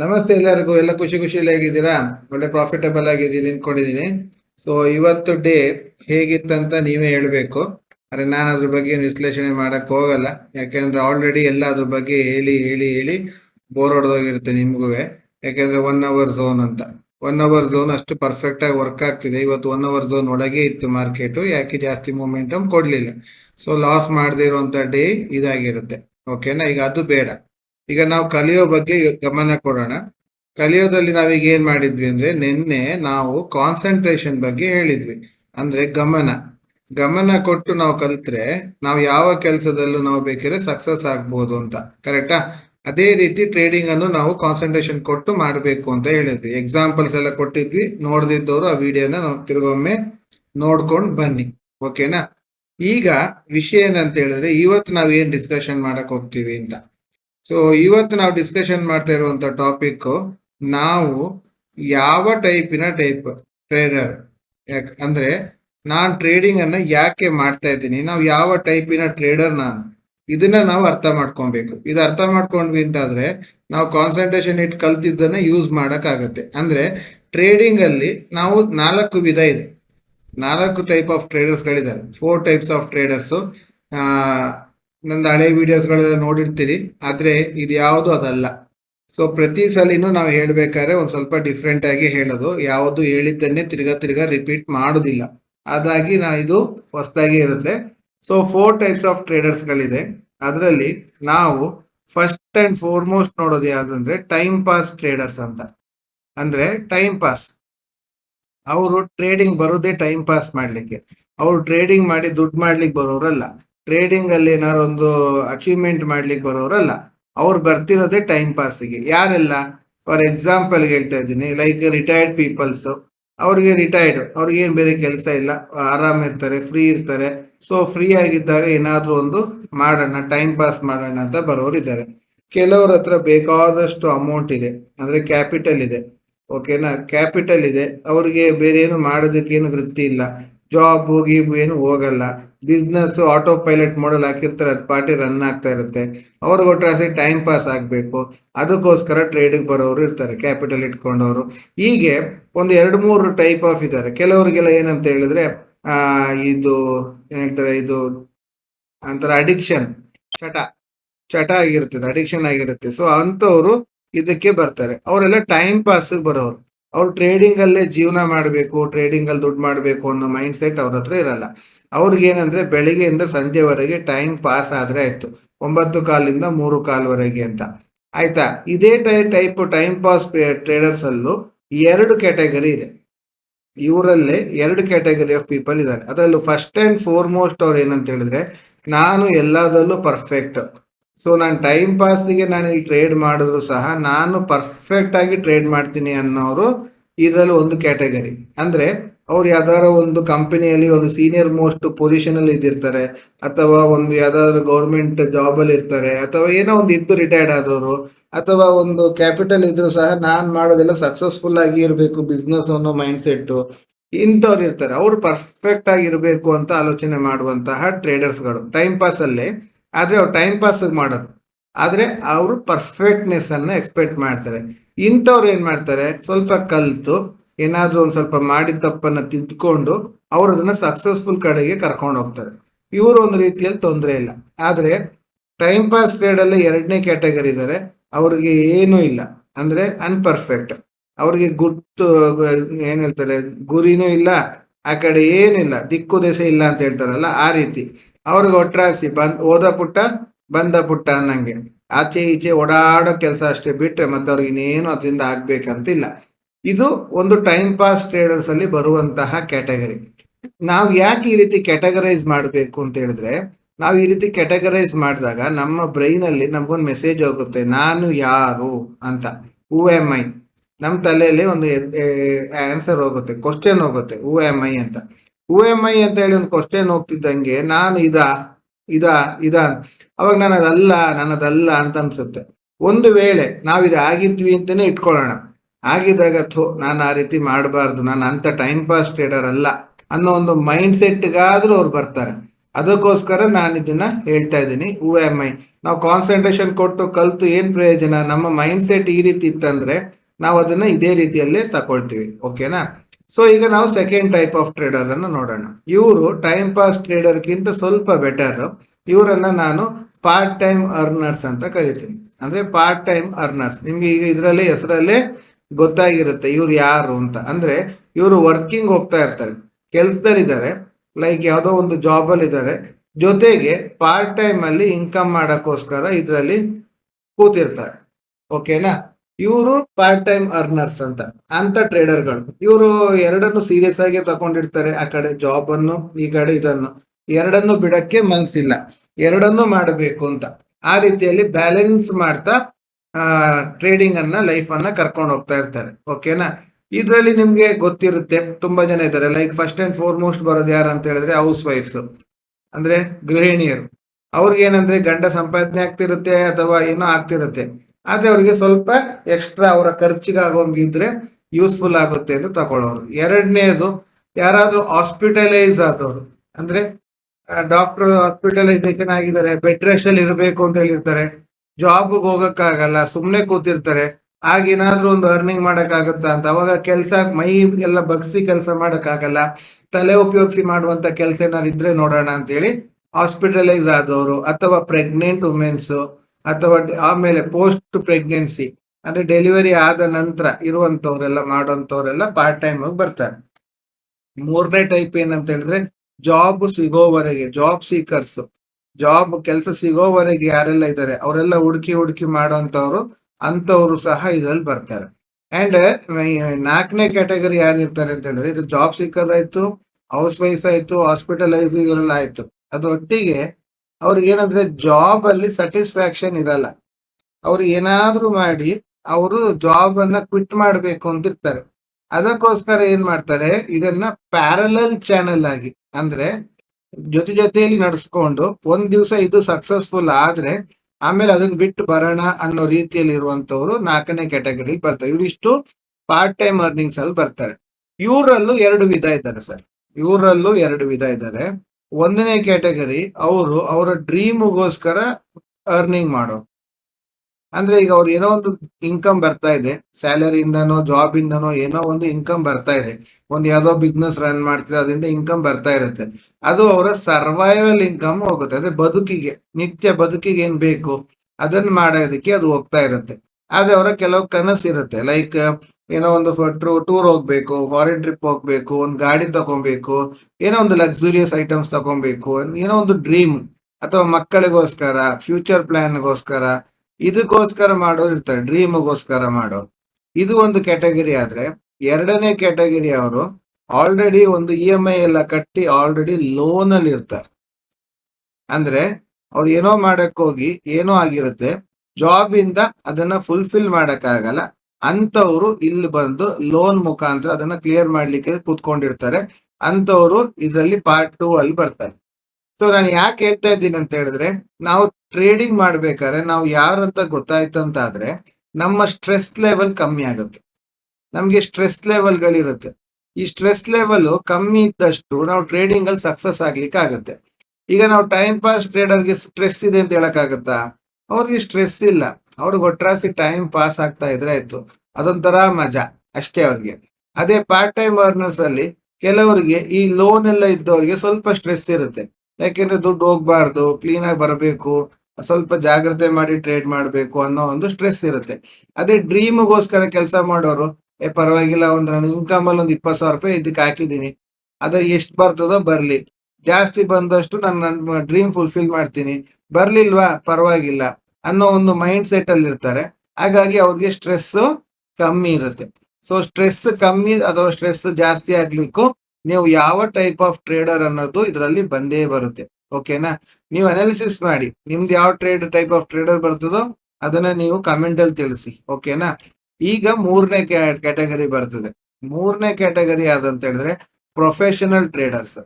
ನಮಸ್ತೆ ಎಲ್ಲರಿಗೂ, ಎಲ್ಲ ಖುಷಿ ಖುಷಿಯಲ್ಲಿ ಹೇಗಿದ್ದೀರಾ? ಒಳ್ಳೆ ಪ್ರಾಫಿಟಬಲ್ ಆಗಿದ್ದೀನಿ ಅನ್ಕೊಂಡಿದ್ದೀನಿ ಸೊ ಇವತ್ತು ಡೇ ಹೇಗಿತ್ತಂತ ನೀವೇ ಹೇಳಬೇಕು. ಅರೆ ನಾನು ಅದ್ರ ಬಗ್ಗೆ ವಿಶ್ಲೇಷಣೆ ಮಾಡಕ್ ಹೋಗಲ್ಲ. ಯಾಕೆಂದ್ರೆ ಆಲ್ರೆಡಿ ಎಲ್ಲ ಅದ್ರ ಬಗ್ಗೆ ಹೇಳಿ ಹೇಳಿ ಹೇಳಿ ಬೋರ್ ಹೊಡೆದೋಗಿರುತ್ತೆ ನಿಮ್ಗೂ. ಯಾಕೆಂದ್ರೆ ಒನ್ ಅವರ್ ಝೋನ್ ಅಂತ. ಒನ್ ಅವರ್ ಝೋನ್ ಅಷ್ಟು ಪರ್ಫೆಕ್ಟ್ ಆಗಿ ವರ್ಕ್ ಆಗ್ತಿದೆ. ಇವತ್ತು ಒನ್ ಅವರ್ ಝೋನ್ ಒಳಗೆ ಇತ್ತು ಮಾರ್ಕೆಟ್ ಯಾಕೆ ಜಾಸ್ತಿ ಮೂಮೆಂಟಮ್ ಕೊಡ್ಲಿಲ್ಲ. ಸೊ ಲಾಸ್ ಮಾಡದೇ ಇರುವಂತ ಡೇ ಇದಾಗಿರುತ್ತೆ ಓಕೆನಾ ಈಗ ಅದು ಬೇಡ. ಈಗ ನಾವು ಕಲಿಯೋ ಬಗ್ಗೆ ಗಮನ ಕೊಡೋಣ. ಕಲಿಯೋದ್ರಲ್ಲಿ ನಾವೀಗ ಏನ್ ಮಾಡಿದ್ವಿ ಅಂದ್ರೆ ನಿನ್ನೆ ನಾವು ಕಾನ್ಸಂಟ್ರೇಷನ್ ಬಗ್ಗೆ ಹೇಳಿದ್ವಿ. ಅಂದ್ರೆ ಗಮನ. ಗಮನ ಕೊಟ್ಟು ನಾವು ಕಲಿತ್ರೆ ನಾವು ಯಾವ ಕೆಲಸದಲ್ಲೂ ನಾವು ಬೇಕಿದ್ರೆ ಸಕ್ಸಸ್ ಆಗ್ಬೋದು ಅಂತ. ಕರೆಕ್ಟಾ ಅದೇ ರೀತಿ ಟ್ರೇಡಿಂಗ್ ಅನ್ನು ನಾವು ಕಾನ್ಸಂಟ್ರೇಷನ್ ಕೊಟ್ಟು ಮಾಡಬೇಕು ಅಂತ ಹೇಳಿದ್ವಿ. ಎಕ್ಸಾಂಪಲ್ಸ್ ಎಲ್ಲ ಕೊಟ್ಟಿದ್ವಿ. ನೋಡದಿದ್ದವರು ಆ ವಿಡಿಯೋನ ನಾವು ತಿರುಗೊಮ್ಮೆ ನೋಡ್ಕೊಂಡು ಬನ್ನಿ. ಓಕೆನಾ ಈಗ ವಿಷಯ ಏನಂತ ಹೇಳಿದ್ರೆ ಇವತ್ತು ನಾವು ಏನ್ ಡಿಸ್ಕಷನ್ ಮಾಡಕ್ ಹೋಗ್ತೀವಿ ಅಂತ. ಸೊ ಇವತ್ತು ನಾವು ಡಿಸ್ಕಷನ್ ಮಾಡ್ತಾ ಇರುವಂತ ಟಾಪಿಕ್ ನಾವು ಯಾವ ಟೈಪಿನ ಟೈಪ್ ಟ್ರೇಡರ್ ಯಾಕೆ, ಅಂದ್ರೆ ನಾನು ಟ್ರೇಡಿಂಗ್ ಅನ್ನ ಯಾಕೆ ಮಾಡ್ತಾ ಇದ್ದೀನಿ? ನಾವು ಯಾವ ಟೈಪಿನ ಟ್ರೇಡರ್ ನಾನು? ಇದನ್ನ ನಾವು ಅರ್ಥ ಮಾಡ್ಕೊಬೇಕು. ಇದು ಅರ್ಥ ಮಾಡ್ಕೊಂಡ್ವಿ ಅಂತಾದ್ರೆ ನಾವು ಕಾನ್ಸಂಟ್ರೇಷನ್ ಇಟ್ಟು ಕಲ್ತಿದ್ದನ್ನ ಯೂಸ್ ಮಾಡೋಕ್ಕಾಗತ್ತೆ. ಅಂದ್ರೆ ಟ್ರೇಡಿಂಗ್ ಅಲ್ಲಿ ನಾವು ನಾಲ್ಕು ವಿಧ ಇದೆ. ನಾಲ್ಕು ಟೈಪ್ ಆಫ್ ಟ್ರೇಡರ್ಸ್ ಗಳಿದ್ದಾರೆ ಫೋರ್ ಟೈಪ್ಸ್ ಆಫ್ ಟ್ರೇಡರ್ಸ್ ನಂದು ಹಳೆ ವಿಡಿಯೋಸ್ಗಳೆಲ್ಲ ನೋಡಿರ್ತೀರಿ, ಆದ್ರೆ ಇದು ಯಾವುದು ಅದಲ್ಲ. ಸೊ ಪ್ರತಿ ಸಲಿನೂ ನಾವು ಹೇಳ್ಬೇಕಾದ್ರೆ ಒಂದು ಸ್ವಲ್ಪ ಡಿಫ್ರೆಂಟ್ ಆಗಿ ಹೇಳೋದು. ಯಾವುದು ಹೇಳಿದ್ದನ್ನೇ ತಿರ್ಗಾ ತಿರ್ಗಾ ರಿಪೀಟ್ ಮಾಡೋದಿಲ್ಲ. ಅದಾಗಿ ನಾ ಇದು ಹೊಸದಾಗಿ ಇರುತ್ತೆ. So four types of traders ಗಳಿದೆ. ಅದರಲ್ಲಿ ನಾವು ಫಸ್ಟ್ ಅಂಡ್ ಫೋರ್ಮೋಸ್ಟ್ ನೋಡೋದು ಯಾವ್ದಂದ್ರೆ ಟೈಮ್ ಪಾಸ್ ಟ್ರೇಡರ್ಸ್ ಅಂತ. ಅಂದ್ರೆ ಟೈಮ್ ಪಾಸ್ ಅವರು ಟ್ರೇಡಿಂಗ್ ಬರೋದೇ ಟೈಮ್ ಪಾಸ್ ಮಾಡ್ಲಿಕ್ಕೆ. ಅವರು ಟ್ರೇಡಿಂಗ್ ಮಾಡಿ ದುಡ್ಡು ಮಾಡ್ಲಿಕ್ಕೆ ಬರೋರಲ್ಲ. ಟ್ರೇಡಿಂಗ್ ಅಲ್ಲಿ ಏನಾದ್ರು ಒಂದು ಅಚೀವ್ಮೆಂಟ್ ಮಾಡ್ಲಿಕ್ಕೆ ಬರೋರಲ್ಲ, ಅವ್ರು ಬರ್ತಿರೋದೇ ಟೈಮ್ ಪಾಸಿಗೆ ಯಾರೆಲ್ಲ? ಫಾರ್ ಎಕ್ಸಾಂಪಲ್ ಹೇಳ್ತಾ ಇದ್ದೀನಿ ಲೈಕ್ ರಿಟೈರ್ಡ್ ಪೀಪಲ್ಸ್ ಅವ್ರಿಗೆ ರಿಟೈರ್ಡ್ ಅವ್ರಿಗೆ ಏನ್ ಬೇರೆ ಕೆಲಸ ಇಲ್ಲ, ಆರಾಮ್ ಇರ್ತಾರೆ ಫ್ರೀ ಇರ್ತಾರೆ. ಸೊ ಫ್ರೀ ಆಗಿದ್ದಾಗ ಏನಾದರೂ ಒಂದು ಮಾಡೋಣ ಟೈಮ್ ಪಾಸ್ ಮಾಡೋಣ ಅಂತ ಬರೋರು ಇದ್ದಾರೆ. ಕೆಲವ್ರ ಹತ್ರ ಬೇಕಾದಷ್ಟು ಅಮೌಂಟ್ ಇದೆ, ಅಂದ್ರೆ ಕ್ಯಾಪಿಟಲ್ ಇದೆ. ಓಕೆನಾ ಕ್ಯಾಪಿಟಲ್ ಇದೆ, ಅವ್ರಿಗೆ ಬೇರೆ ಏನು ಮಾಡೋದಕ್ಕೆ ಏನು ವೃತ್ತಿ ಇಲ್ಲ. ಜಾಬ್ ಗೀಬ್ ಏನು ಹೋಗಲ್ಲ. ಬಿಸ್ನೆಸ್ ಆಟೋ ಪೈಲಟ್ ಮಾಡಲ್ ಹಾಕಿರ್ತಾರೆ, ಅದು ಪಾರ್ಟಿ ರನ್ ಆಗ್ತಾ ಇರುತ್ತೆ. ಅವ್ರಿಗೆ ಆಸೆ ಟೈಮ್ ಪಾಸ್ ಆಗಬೇಕು. ಅದಕ್ಕೋಸ್ಕರ ಟ್ರೇಡಿಗೆ ಬರೋರು ಇರ್ತಾರೆ ಕ್ಯಾಪಿಟಲ್ ಇಟ್ಕೊಂಡವರು. ಹೀಗೆ ಒಂದು ಎರಡು ಮೂರು ಟೈಪ್ ಆಫ್ ಇದ್ದಾರೆ ಕೆಲವರಿಗೆಲ್ಲ ಏನಂತ ಹೇಳಿದ್ರೆ, ಆ, ಇದು ಏನ್ ಹೇಳ್ತಾರೆ, ಇದು ಅಂತರ ಅಡಿಕ್ಷನ್ ಚಟ. ಚಟ ಆಗಿರ್ತದೆ ಅಡಿಕ್ಷನ್ ಆಗಿರುತ್ತೆ. ಸೊ ಅಂಥವ್ರು ಇದಕ್ಕೆ ಬರ್ತಾರೆ. ಅವರೆಲ್ಲ ಟೈಮ್ ಪಾಸ್ ಬರೋರು ಅವ್ರು ಟ್ರೇಡಿಂಗ್ ಅಲ್ಲೇ ಜೀವನ ಮಾಡಬೇಕು ಟ್ರೇಡಿಂಗ್ ಅಲ್ಲಿ ದುಡ್ಡು ಮಾಡಬೇಕು ಅನ್ನೋ ಮೈಂಡ್ ಸೆಟ್ ಅವ್ರ ಹತ್ರ ಇರಲ್ಲ. ಅವ್ರಿಗೆ ಏನಂದ್ರೆ ಬೆಳಿಗ್ಗೆಯಿಂದ ಸಂಜೆವರೆಗೆ ಟೈಮ್ ಪಾಸ್ ಆದ್ರೆ ಆಯ್ತು. ಒಂಬತ್ತು ಕಾಲಿಂದ ಮೂರು ಕಾಲ್ವರೆಗೆ ಅಂತ. ಆಯ್ತಾ? ಇದೇ ಟೈ ಟೈಪ್ ಟೈಮ್ ಪಾಸ್ ಟ್ರೇಡರ್ಸ್ ಅಲ್ಲೂ ಎರಡು ಕ್ಯಾಟಗರಿ ಇದೆ. ಇವರಲ್ಲೇ ಎರಡು ಕ್ಯಾಟಗರಿ ಆಫ್ ಪೀಪಲ್ ಇದ್ದಾರೆ. ಅದರಲ್ಲೂ ಫಸ್ಟ್ ಅಂಡ್ ಫೋರ್ಮೋಸ್ಟ್ ಅವ್ರು ಏನಂತ ಹೇಳಿದ್ರೆ ನಾನು ಎಲ್ಲದಲ್ಲೂ ಪರ್ಫೆಕ್ಟ್ ಸೊ ನಾನು ಟೈಮ್ ಪಾಸಿಗೆ ನಾನು ಇಲ್ಲಿ ಟ್ರೇಡ್ ಮಾಡಿದ್ರು ಸಹ ನಾನು ಪರ್ಫೆಕ್ಟ್ ಆಗಿ ಟ್ರೇಡ್ ಮಾಡ್ತೀನಿ ಅನ್ನೋರು ಇದರಲ್ಲಿ ಒಂದು ಕ್ಯಾಟಗರಿ ಅಂದ್ರೆ ಅವ್ರು ಯಾವ್ದಾರ ಒಂದು ಕಂಪನಿಯಲ್ಲಿ ಒಂದು ಸೀನಿಯರ್ ಮೋಸ್ಟ್ ಪೊಸಿಷನ್ ಅಲ್ಲಿ ಇದ್ದಿರ್ತಾರೆ, ಅಥವಾ ಒಂದು ಯಾವ್ದಾದ್ರು ಗೌರ್ಮೆಂಟ್ ಜಾಬ್ ಅಲ್ಲಿ ಇರ್ತಾರೆ, ಅಥವಾ ಏನೋ ಒಂದು ಇದ್ದು ರಿಟೈರ್ಡ್ ಆದವರು, ಅಥವಾ ಒಂದು ಕ್ಯಾಪಿಟಲ್ ಇದ್ರು ಸಹ ನಾನ್ ಮಾಡೋದೆಲ್ಲ ಸಕ್ಸಸ್ಫುಲ್ ಆಗಿ ಇರಬೇಕು ಬಿಸ್ನೆಸ್ ಅನ್ನೋ ಮೈಂಡ್ ಸೆಟ್ ಇಂಥವ್ರು ಇರ್ತಾರೆ. ಅವ್ರು ಪರ್ಫೆಕ್ಟ್ ಆಗಿ ಇರಬೇಕು ಅಂತ ಆಲೋಚನೆ ಮಾಡುವಂತಹ ಟ್ರೇಡರ್ಸ್ಗಳು ಟೈಮ್ ಪಾಸ್ ಅಲ್ಲಿ, ಆದ್ರೆ ಅವ್ರು ಟೈಮ್ ಪಾಸ್ ಮಾಡೋದು. ಆದ್ರೆ ಅವರು ಪರ್ಫೆಕ್ಟ್ನೆಸ್ ಅನ್ನ ಎಕ್ಸ್ಪೆಕ್ಟ್ ಮಾಡ್ತಾರೆ. ಇಂಥವ್ರು ಏನ್ ಮಾಡ್ತಾರೆ? ಸ್ವಲ್ಪ ಕಲ್ತು ಏನಾದ್ರೂ ಒಂದು ಸ್ವಲ್ಪ ಮಾಡಿದ ತಪ್ಪನ್ನ ತಿದ್ದುಕೊಂಡು ಅವರು ಅದನ್ನ ಸಕ್ಸಸ್ಫುಲ್ ಕಡೆಗೆ ಕರ್ಕೊಂಡು ಹೋಗ್ತಾರೆ. ಇವರು ಒಂದು ರೀತಿಯಲ್ಲಿ ತೊಂದರೆ ಇಲ್ಲ. ಆದ್ರೆ ಟೈಮ್ ಪಾಸ್ ಪೀರಿಯಡ್ ಅಲ್ಲಿ ಎರಡನೇ ಕ್ಯಾಟಗರಿ ಇದ್ದಾರೆ ಅವ್ರಿಗೆ ಏನೂ ಇಲ್ಲ. ಅಂದ್ರೆ ಅನ್ಪರ್ಫೆಕ್ಟ್ ಅವ್ರಿಗೆ ಗುಟ್ಟು ಏನ್ ಹೇಳ್ತಾರೆ, ಗುರಿನೂ ಇಲ್ಲ, ಆ ಕಡೆ ಏನಿಲ್ಲ ದಿಕ್ಕು ದೆಸೆ ಇಲ್ಲ ಅಂತ ಹೇಳ್ತಾರಲ್ಲ, ಆ ರೀತಿ. ಅವ್ರಿಗೆ ಒಟ್ರಾಸಿ ಬಂದ್ ಓದ ಪುಟ್ಟ, ಬಂದ ಪುಟ್ಟ ಅನ್ನಂಗೆ. ಆಚೆ ಈಚೆ ಓಡಾಡೋ ಕೆಲಸ ಅಷ್ಟೇ ಬಿಟ್ರೆ ಮತ್ತೆ ಅವ್ರಿಗೆ ಇನ್ನೇನು ಅದರಿಂದ ಆಗ್ಬೇಕಂತಿಲ್ಲ. ಇದು ಒಂದು ಟೈಮ್ ಪಾಸ್ ಟ್ರೇಡರ್ಸ್ ಅಲ್ಲಿ ಬರುವಂತಹ ಕ್ಯಾಟಗರಿ ನಾವು ಯಾಕೆ ಈ ರೀತಿ ಕ್ಯಾಟಗರೈಸ್ ಮಾಡಬೇಕು ಅಂತ ಹೇಳಿದ್ರೆ, ನಾವು ಈ ರೀತಿ ಕ್ಯಾಟಗರೈಸ್ ಮಾಡಿದಾಗ ನಮ್ಮ ಬ್ರೈನ್ ಅಲ್ಲಿ ನಮ್ಗೊಂದು ಮೆಸೇಜ್ ಹೋಗುತ್ತೆ, ನಾನು ಯಾರು ಅಂತ. ಹೂ ಎಂ ಐ ನಮ್ಮ ತಲೆಯಲ್ಲಿ ಒಂದು ಆನ್ಸರ್ ಹೋಗುತ್ತೆ ಕ್ವಶನ್ ಹೋಗುತ್ತೆ ಹೂ ಎಂ ಐ ಅಂತ. ಹೂ ಎಂ ಐ ಅಂತ ಹೇಳಿ ಒಂದು ಕ್ವಶನ್ ಹೋಗ್ತಿದ್ದಂಗೆ, ನಾನು ಇದಾ ಇದಾ ಇದಾ ಅವಾಗ ನಾನು ಅದಲ್ಲ ನಾನು ಅದಲ್ಲ ಅಂತ ಅನ್ಸುತ್ತೆ. ಒಂದು ವೇಳೆ ನಾವು ಇದು ಆಗಿದ್ವಿ ಅಂತಾನೆ ಇಟ್ಕೊಳ್ಳೋಣ. ಆಗಿದಾಗ ಥೋ, ನಾನು ಆ ರೀತಿ ಮಾಡಬಾರ್ದು, ನಾನು ಅಂಥ ಟೈಮ್ ಪಾಸ್ ಟ್ರೇಡರ್ ಅಲ್ಲ ಅನ್ನೋ ಒಂದು ಮೈಂಡ್ ಸೆಟ್ಗಾದ್ರೂ ಅವ್ರು ಬರ್ತಾರೆ. ಅದಕ್ಕೋಸ್ಕರ ನಾನು ಇದನ್ನ ಹೇಳ್ತಾ ಇದ್ದೀನಿ. ಹೂ ಎಂ ಐ ನಾವು ಕಾನ್ಸಂಟ್ರೇಷನ್ ಕೊಟ್ಟು ಕಲಿತು ಏನ್ ಪ್ರಯೋಜನ? ನಮ್ಮ ಮೈಂಡ್ ಸೆಟ್ ಈ ರೀತಿ ಇತ್ತಂದ್ರೆ ನಾವು ಅದನ್ನ ಇದೇ ರೀತಿಯಲ್ಲೇ ತಗೊಳ್ತೀವಿ. ಓಕೆನಾ ಸೊ ಈಗ ನಾವು ಸೆಕೆಂಡ್ ಟೈಪ್ ಆಫ್ ಟ್ರೇಡರ್ ಅನ್ನು ನೋಡೋಣ. ಇವರು ಟೈಮ್ ಪಾಸ್ ಟ್ರೇಡರ್ಗಿಂತ ಸ್ವಲ್ಪ ಬೆಟರ್ ಇವರನ್ನ ನಾನು ಪಾರ್ಟ್ ಟೈಮ್ ಅರ್ನರ್ಸ್ ಅಂತ ಕರಿತೀನಿ. ಅಂದ್ರೆ ಪಾರ್ಟ್ ಟೈಮ್ ಅರ್ನರ್ಸ್ ನಿಮ್ಗೆ ಈಗ ಇದರಲ್ಲಿ, ಹೆಸರಲ್ಲೇ ಗೊತ್ತಾಗಿರುತ್ತೆ ಇವ್ರು ಯಾರು ಅಂತ. ಅಂದ್ರೆ ಇವರು ವರ್ಕಿಂಗ್ ಹೋಗ್ತಾ ಇರ್ತಾರೆ. ಕೆಲ್ಸದಲ್ಲಿದ್ದಾರೆ ಲೈಕ್ ಯಾವುದೋ ಒಂದು ಜಾಬ್ ಅಲ್ಲಿ ಇದ್ದಾರೆ. ಜೊತೆಗೆ ಪಾರ್ಟ್ ಟೈಮ್ ಅಲ್ಲಿ ಇನ್ಕಮ್ ಮಾಡಕ್ಕೋಸ್ಕರ ಇದರಲ್ಲಿ ಕೂತಿರ್ತಾರೆ. ಓಕೆನಾ ಇವರು ಪಾರ್ಟ್ ಟೈಮ್ ಅರ್ನರ್ಸ್ ಅಂತ. ಅಂತ ಟ್ರೇಡರ್ಗಳು ಇವರು ಎರಡನ್ನು ಸೀರಿಯಸ್ ಆಗಿ ತಗೊಂಡಿರ್ತಾರೆ. ಆ ಕಡೆ ಜಾಬ್ ಅನ್ನು, ಈ ಕಡೆ ಇದನ್ನು. ಎರಡನ್ನು ಬಿಡಕ್ಕೆ ಮನ್ಸಿಲ್ಲ. ಎರಡನ್ನು ಮಾಡಬೇಕು ಅಂತ. ಆ ರೀತಿಯಲ್ಲಿ ಬ್ಯಾಲೆನ್ಸ್ ಮಾಡ್ತಾ ಟ್ರೇಡಿಂಗ್ ಅನ್ನ ಲೈಫ್ ಅನ್ನ ಕರ್ಕೊಂಡು ಹೋಗ್ತಾ ಇರ್ತಾರೆ. ಓಕೆನಾ ಇದರಲ್ಲಿ ನಿಮ್ಗೆ ಗೊತ್ತಿರುತ್ತೆ, ತುಂಬಾ ಜನ ಇದ್ದಾರೆ. ಲೈಕ್ ಫಸ್ಟ್ ಅಂಡ್ ಫೋರ್ಮೋಸ್ಟ್ ಬರೋದು ಯಾರು ಅಂತ ಹೇಳಿದ್ರೆ ಹೌಸ್ ವೈಫ್ಸ್ ಅಂದ್ರೆ ಗೃಹಿಣಿಯರು. ಅವ್ರಿಗೆ ಏನಂದ್ರೆ ಗಂಡ ಸಂಪಾದನೆ ಆಗ್ತಿರುತ್ತೆ ಅಥವಾ ಏನೋ ಆಗ್ತಿರುತ್ತೆ. ಆದ್ರೆ ಅವ್ರಿಗೆ ಸ್ವಲ್ಪ ಎಕ್ಸ್ಟ್ರಾ ಅವರ ಖರ್ಚಿಗಾಗೋಂಗಿದ್ರೆ ಯೂಸ್ಫುಲ್ ಆಗುತ್ತೆ ಅಂತ ತಗೊಳ್ಳೋರು. ಎರಡನೇದು, ಯಾರಾದ್ರೂ ಹಾಸ್ಪಿಟಲೈಸ್ ಆದವರು. ಅಂದ್ರೆ ಡಾಕ್ಟರ್ ಹಾಸ್ಪಿಟಲೈಸೇಷನ್ ಆಗಿದ್ದಾರೆ ಬೆಡ್ ರೆಸ್ಟ್ ಅಲ್ಲಿ ಇರಬೇಕು ಅಂತ ಹೇಳಿರ್ತಾರೆ. ಜಾಬ್ ಹೋಗಕ್ಕಾಗಲ್ಲ, ಸುಮ್ನೆ ಕೂತಿರ್ತಾರೆ. ಆಗೇನಾದ್ರೂ ಒಂದು ಅರ್ನಿಂಗ್ ಮಾಡಕ್ಕಾಗತ್ತಾ ಅಂತ. ಅವಾಗ ಕೆಲಸ, ಮೈ ಎಲ್ಲ ಬಗ್ಸಿ ಕೆಲಸ ಮಾಡಕ್ಕಾಗಲ್ಲ. ತಲೆ ಉಪಯೋಗಿಸಿ ಮಾಡುವಂತ ಕೆಲಸ ಏನಾದ್ರು ಇದ್ರೆ ನೋಡೋಣ ಅಂತ ಹೇಳಿ ಹಾಸ್ಪಿಟಲೈಸ್ ಆದವರು ಅಥವಾ ಪ್ರೆಗ್ನೆಂಟ್ ವುಮೆನ್ಸ್ ಅಥವಾ ಆಮೇಲೆ ಪೋಸ್ಟ್ ಪ್ರೆಗ್ನೆನ್ಸಿ ಅಂದ್ರೆ ಡೆಲಿವರಿ ಆದ ನಂತರ ಇರುವಂತವ್ರೆಲ್ಲ ಮಾಡುವಂತವ್ರೆಲ್ಲ ಪಾರ್ಟ್ ಟೈಮ್ ಆಗಿ ಬರ್ತಾರೆ. ಮೂರನೇ ಟೈಪ್ ಏನಂತ ಹೇಳಿದ್ರೆ ಜಾಬ್ ಸಿಗೋವರೆಗೆ ಜಾಬ್ ಸೀಕರ್ಸ್ ಜಾಬ್ ಕೆಲಸ ಸಿಗೋವರೆಗೆ ಯಾರೆಲ್ಲ ಇದ್ದಾರೆ, ಅವರೆಲ್ಲ ಹುಡುಕಿ ಹುಡುಕಿ ಮಾಡುವಂತವ್ರು ಅಂಥವ್ರು ಸಹ ಇದ್ರಲ್ಲಿ ಬರ್ತಾರೆ. ಅಂಡ್ ನಾಲ್ಕನೇ ಕ್ಯಾಟಗರಿ ಯಾರಿರ್ತಾರೆ ಅಂತ ಹೇಳಿದ್ರೆ, ಇದು ಜಾಬ್ ಸೀಕರ್ ಆಯ್ತು ಹೌಸ್ ವೈಫ್ ಆಯ್ತು ಹಾಸ್ಪಿಟಲೈಸ್ ಇವರೆಲ್ಲ ಆಯ್ತು. ಅದರೊಟ್ಟಿಗೆ ಅವ್ರಿಗೆ ಏನಂದ್ರೆ ಜಾಬ್ ಅಲ್ಲಿ ಸ್ಯಾಟಿಸ್ಫ್ಯಾಕ್ಷನ್ ಇರಲ್ಲ. ಅವ್ರು ಏನಾದ್ರೂ ಮಾಡಿ, ಅವರು ಜಾಬ್ ಅನ್ನ ಕ್ವಿಟ್ ಮಾಡ್ಬೇಕು ಅಂತ ಇರ್ತಾರೆ ಅದಕ್ಕೋಸ್ಕರ ಏನ್ ಮಾಡ್ತಾರೆ, ಇದನ್ನ ಪ್ಯಾರಲಲ್ ಚಾನೆಲ್ ಆಗಿ, ಅಂದ್ರೆ ಜೊತೆ ಜೊತೆಯಲ್ಲಿ ನಡೆಸ್ಕೊಂಡು ಒಂದ್ ದಿವಸ ಇದು ಸಕ್ಸಸ್ಫುಲ್ ಆದ್ರೆ ಆಮೇಲೆ ಅದನ್ನ ಬಿಟ್ಟು ಬರೋಣ ಅನ್ನೋ ರೀತಿಯಲ್ಲಿ ಇರುವಂತವ್ರು ನಾಲ್ಕನೇ ಕ್ಯಾಟಗರಿ ಬರ್ತಾರೆ. ಇವಿಷ್ಟು ಪಾರ್ಟ್ ಟೈಮ್ ಅರ್ನಿಂಗ್ಸ್ ಅಲ್ಲಿ ಬರ್ತಾರೆ. ಇವರಲ್ಲೂ ಎರಡು ವಿಧ ಇದ್ದಾರೆ ಸರ್. ಇವರಲ್ಲೂ ಎರಡು ವಿಧ ಇದ್ದಾರೆ. ಒಂದನೇ ಕ್ಯಾಟಗರಿ ಅವರು ಅವರ ಡ್ರೀಮ್ಗೋಸ್ಕರ ಅರ್ನಿಂಗ್ ಮಾಡೋ ಅಂದ್ರೆ ಈಗ ಅವ್ರು ಏನೋ ಒಂದು ಇನ್ಕಮ್ ಬರ್ತಾ ಇದೆ ಸ್ಯಾಲರಿಯಿಂದನೋ ಜಾಬ್ ಇಂದನೋ, ಏನೋ ಒಂದು ಇನ್ಕಮ್ ಬರ್ತಾ ಇದೆ. ಒಂದು ಯಾವ್ದೋ ಬಿಸ್ನೆಸ್ ರನ್ ಮಾಡ್ತಿದ್ರೆ ಅದರಿಂದ ಇನ್ಕಮ್ ಬರ್ತಾ ಇರುತ್ತೆ. ಅದು ಅವರ ಸರ್ವೈವಲ್ ಇನ್ಕಮ್ ಹೋಗುತ್ತೆ. ಅದೇ ಬದುಕಿಗೆ, ನಿತ್ಯ ಬದುಕಿಗೆ ಏನ್ ಬೇಕು? ಅದನ್ನ ಮಾಡೋದಕ್ಕೆ ಅದು ಹೋಗ್ತಾ ಇರುತ್ತೆ. ಆದ್ರೆ ಅವರ ಕೆಲವು ಕನಸು ಇರುತ್ತೆ. ಲೈಕ್ ಏನೋ ಒಂದು ಟೂರ್ ಹೋಗ್ಬೇಕು ಫಾರಿನ್ ಟ್ರಿಪ್ ಹೋಗ್ಬೇಕು, ಒಂದು ಗಾಡಿ ತಗೊಬೇಕು ಏನೋ ಒಂದು ಲಕ್ಸುರಿಯಸ್ ಐಟಮ್ಸ್ ತಗೊಬೇಕು ಏನೋ ಒಂದು ಡ್ರೀಮ್ ಅಥವಾ ಮಕ್ಕಳಿಗೋಸ್ಕರ ಫ್ಯೂಚರ್ ಪ್ಲಾನ್ಗೋಸ್ಕರ ಇದಕ್ಕೋಸ್ಕರ ಮಾಡೋರು ಇರ್ತಾರೆ, ಡ್ರೀಮ್ಗೋಸ್ಕರ ಮಾಡೋರು. ಇದು ಒಂದು ಕ್ಯಾಟಗರಿ ಆದ್ರೆ, ಎರಡನೇ ಕ್ಯಾಟಗರಿ ಅವರು ಆಲ್ರೆಡಿ ಒಂದು ಇ ಎಂ ಐ ಎಲ್ಲ ಕಟ್ಟಿ ಆಲ್ರೆಡಿ ಲೋನ್ ಅಲ್ಲಿ ಇರ್ತಾರೆ. ಅಂದ್ರೆ ಅವ್ರು ಏನೋ ಮಾಡಕ್ ಹೋಗಿ, ಏನೋ ಆಗಿರುತ್ತೆ ಜಾಬ್ ಇಂದ ಅದನ್ನ ಫುಲ್ಫಿಲ್ ಮಾಡೋಕ್ಕಾಗಲ್ಲ ಅಂತವ್ರು ಇಲ್ಲಿ ಬಂದು ಲೋನ್ ಮುಖಾಂತರ ಅದನ್ನ ಕ್ಲಿಯರ್ ಮಾಡ್ಲಿಕ್ಕೆ ಕೂತ್ಕೊಂಡಿರ್ತಾರೆ. ಅಂತವ್ರು ಇದರಲ್ಲಿ ಪಾರ್ಟ್ ಟೂ ಅಲ್ಲಿ ಬರ್ತಾರೆ. ಸೊ ನಾನು ಯಾಕೆ ಹೇಳ್ತಾ ಇದ್ದೀನಿ ಅಂತ ಹೇಳಿದ್ರೆ, ನಾವು ಟ್ರೇಡಿಂಗ್ ಮಾಡ್ಬೇಕಾದ್ರೆ ನಾವು ಯಾರಂತ ಗೊತ್ತಾಯ್ತು ಅಂತ ಆದ್ರೆ, ನಮ್ಮ ಸ್ಟ್ರೆಸ್ ಲೆವೆಲ್ ಕಮ್ಮಿ ಆಗುತ್ತೆ. ನಮ್ಗೆ ಸ್ಟ್ರೆಸ್ ಲೆವೆಲ್ಗಳಿರುತ್ತೆ ಈ ಸ್ಟ್ರೆಸ್ ಲೆವೆಲ್ ಕಮ್ಮಿ ಇದ್ದಷ್ಟು ನಾವು ಟ್ರೇಡಿಂಗ್ ಅಲ್ಲಿ ಸಕ್ಸಸ್ ಆಗ್ಲಿಕ್ಕೆ ಆಗುತ್ತೆ. ಈಗ ನಾವು ಟೈಮ್ ಪಾಸ್ ಟ್ರೇಡರ್ಗೆ ಸ್ಟ್ರೆಸ್ ಇದೆ ಅಂತ ಹೇಳಕ್ಕಾಗತ್ತಾ ಅವ್ರಿಗೆ ಸ್ಟ್ರೆಸ್ ಇಲ್ಲ. ಅವ್ರಿಗೆ ಒಟ್ರಾಸಿ ಟೈಮ್ ಪಾಸ್ ಆಗ್ತಾ ಇದ್ರೆ ಆಯ್ತು. ಅದೊಂಥರ ಮಜಾ ಅಷ್ಟೇ ಅವ್ರಿಗೆ. ಅದೇ ಪಾರ್ಟ್ ಟೈಮ್ ಅರ್ನರ್ಸ್ ಅಲ್ಲಿ ಕೆಲವರಿಗೆ ಈ ಲೋನ್ ಎಲ್ಲ ಇದ್ದವ್ರಿಗೆ ಸ್ವಲ್ಪ ಸ್ಟ್ರೆಸ್ ಇರುತ್ತೆ. ಯಾಕೆಂದ್ರೆ ದುಡ್ಡು ಹೋಗ್ಬಾರ್ದು ಕ್ಲೀನ್ ಆಗಿ ಬರಬೇಕು, ಸ್ವಲ್ಪ ಜಾಗ್ರತೆ ಮಾಡಿ ಟ್ರೇಡ್ ಮಾಡಬೇಕು ಅನ್ನೋ ಒಂದು ಸ್ಟ್ರೆಸ್ ಇರುತ್ತೆ. ಅದೇ ಡ್ರೀಮ್ಗೋಸ್ಕರ ಕೆಲಸ ಮಾಡೋರು, ಏ, ಪರವಾಗಿಲ್ಲ, ಒಂದು ನಾನು ಇನ್ಕಮ್ ಅಲ್ಲಿ ಒಂದು ಇಪ್ಪತ್ತು ಸಾವಿರ ರೂಪಾಯಿ ಇದಕ್ಕೆ ಹಾಕಿದ್ದೀನಿ, ಅದು ಎಷ್ಟು ಬರ್ತದೋ ಬರಲಿ. ಜಾಸ್ತಿ ಬಂದಷ್ಟು ನಾನು ನನ್ನ ಡ್ರೀಮ್ ಫುಲ್ಫಿಲ್ ಮಾಡ್ತೀನಿ, ಬರಲಿಲ್ವಾ? ಪರವಾಗಿಲ್ಲ, ಅನ್ನೋ ಒಂದು ಮೈಂಡ್ ಸೆಟ್ ಅಲ್ಲಿ ಇರ್ತಾರೆ. ಹಾಗಾಗಿ ಅವ್ರಿಗೆ ಸ್ಟ್ರೆಸ್ ಕಮ್ಮಿ ಇರುತ್ತೆ. ಸೊ ಸ್ಟ್ರೆಸ್ ಕಮ್ಮಿ ಅಥವಾ ಸ್ಟ್ರೆಸ್ ಜಾಸ್ತಿ ಆಗ್ಲಿಕ್ಕೂ ನೀವು ಯಾವ ಟೈಪ್ ಆಫ್ ಟ್ರೇಡರ್ ಅನ್ನೋದು ಇದರಲ್ಲಿ ಬಂದೇ ಬರುತ್ತೆ. ಓಕೆನಾ ನೀವು ಅನಾಲಿಸಿಸ್ ಮಾಡಿ. ನಿಮ್ದು ಯಾವ ಟ್ರೇಡ್ ಟೈಪ್ ಆಫ್ ಟ್ರೇಡರ್ ಬರ್ತದೋ ಅದನ್ನ ನೀವು ಕಮೆಂಟ್ ಅಲ್ಲಿ ತಿಳಿಸಿ. ಓಕೆನಾ ಈಗ ಮೂರನೇ ಕ್ಯಾಟಗರಿ ಬರ್ತದೆ. ಮೂರನೇ ಕ್ಯಾಟಗರಿ ಯಾವ್ದಂತ ಹೇಳಿದ್ರೆ ಪ್ರೊಫೆಷನಲ್ ಟ್ರೇಡರ್ಸ್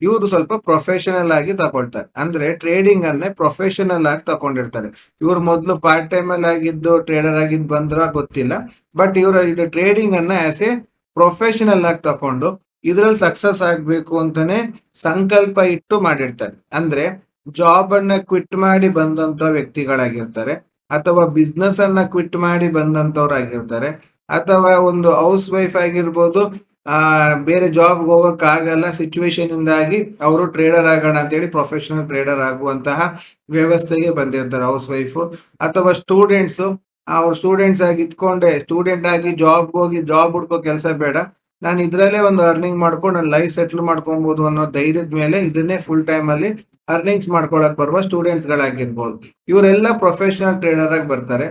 ಇವರು ಸ್ವಲ್ಪ ಪ್ರೊಫೆಷನಲ್ ಆಗಿ ತಗೊಳ್ತಾರೆ. ಅಂದ್ರೆ ಟ್ರೇಡಿಂಗ್ ಅನ್ನೇ ಪ್ರೊಫೆಷನಲ್ ಆಗಿ ತಕೊಂಡಿರ್ತಾರೆ ಇವ್ರು ಮೊದಲು ಪಾರ್ಟ್ ಟೈಮ್ ಅಲ್ಲಿ ಆಗಿದ್ದು ಟ್ರೇಡರ್ ಆಗಿದ್ದು ಬಂದ್ರ ಗೊತ್ತಿಲ್ಲ. ಬಟ್ ಇವರು ಇದು ಟ್ರೇಡಿಂಗ್ ಅನ್ನ ಆಸ್ ಎ ಪ್ರೊಫೆಷನಲ್ ಆಗಿ ತಕೊಂಡು ಇದ್ರಲ್ಲಿ ಸಕ್ಸಸ್ ಆಗ್ಬೇಕು ಅಂತಾನೆ ಸಂಕಲ್ಪ ಇಟ್ಟು ಮಾಡಿರ್ತಾರೆ. ಅಂದ್ರೆ ಜಾಬ್ ಅನ್ನ ಕ್ವಿಟ್ ಮಾಡಿ ಬಂದಂತ ವ್ಯಕ್ತಿಗಳಾಗಿರ್ತಾರೆ, ಅಥವಾ ಬಿಸ್ನೆಸ್ ಅನ್ನ ಕ್ವಿಟ್ ಮಾಡಿ ಬಂದಂತವ್ರಾಗಿರ್ತಾರೆ ಅಥವಾ ಒಂದು ಹೌಸ್ ವೈಫ್ ಆಗಿರ್ಬೋದು, ಆ, ಬೇರೆ ಜಾಬ್ ಹೋಗಕ್ ಆಗಲ್ಲ ಸಿಚುವೇಶನ್ ಇಂದಾಗಿ ಅವರು ಟ್ರೇಡರ್ ಆಗೋಣ ಅಂತ ಹೇಳಿ ಪ್ರೊಫೆಷನಲ್ ಟ್ರೇಡರ್ ಆಗುವಂತಹ ವ್ಯವಸ್ಥೆಗೆ ಬಂದಿರ್ತಾರೆ ಹೌಸ್ ವೈಫ್ ಅಥವಾ ಸ್ಟೂಡೆಂಟ್ಸ್ ಅವ್ರು ಸ್ಟೂಡೆಂಟ್ಸ್ ಆಗಿ ಇದ್ಕೊಂಡೆ ಸ್ಟೂಡೆಂಟ್ ಆಗಿ ಜಾಬ್ ಹೋಗಿ ಜಾಬ್ ಹುಡ್ಕೋ ಕೆಲಸ ಬೇಡ. ನಾನು ಇದ್ರಲ್ಲೇ ಒಂದು ಅರ್ನಿಂಗ್ ಮಾಡ್ಕೊಂಡು ನನ್ನ ಲೈಫ್ ಸೆಟ್ಲ್ ಮಾಡ್ಕೊಬಹುದು ಅನ್ನೋ ಧೈರ್ಯದ ಮೇಲೆ ಇದನ್ನೇ ಫುಲ್ ಟೈಮ್ ಅಲ್ಲಿ ಅರ್ನಿಂಗ್ಸ್ ಮಾಡ್ಕೊಳಕ್ ಬರುವ ಸ್ಟೂಡೆಂಟ್ಸ್ ಗಳಾಗಿರ್ಬೋದು. ಇವರೆಲ್ಲ ಪ್ರೊಫೆಷನಲ್ ಟ್ರೇಡರ್ ಆಗಿ ಬರ್ತಾರೆ.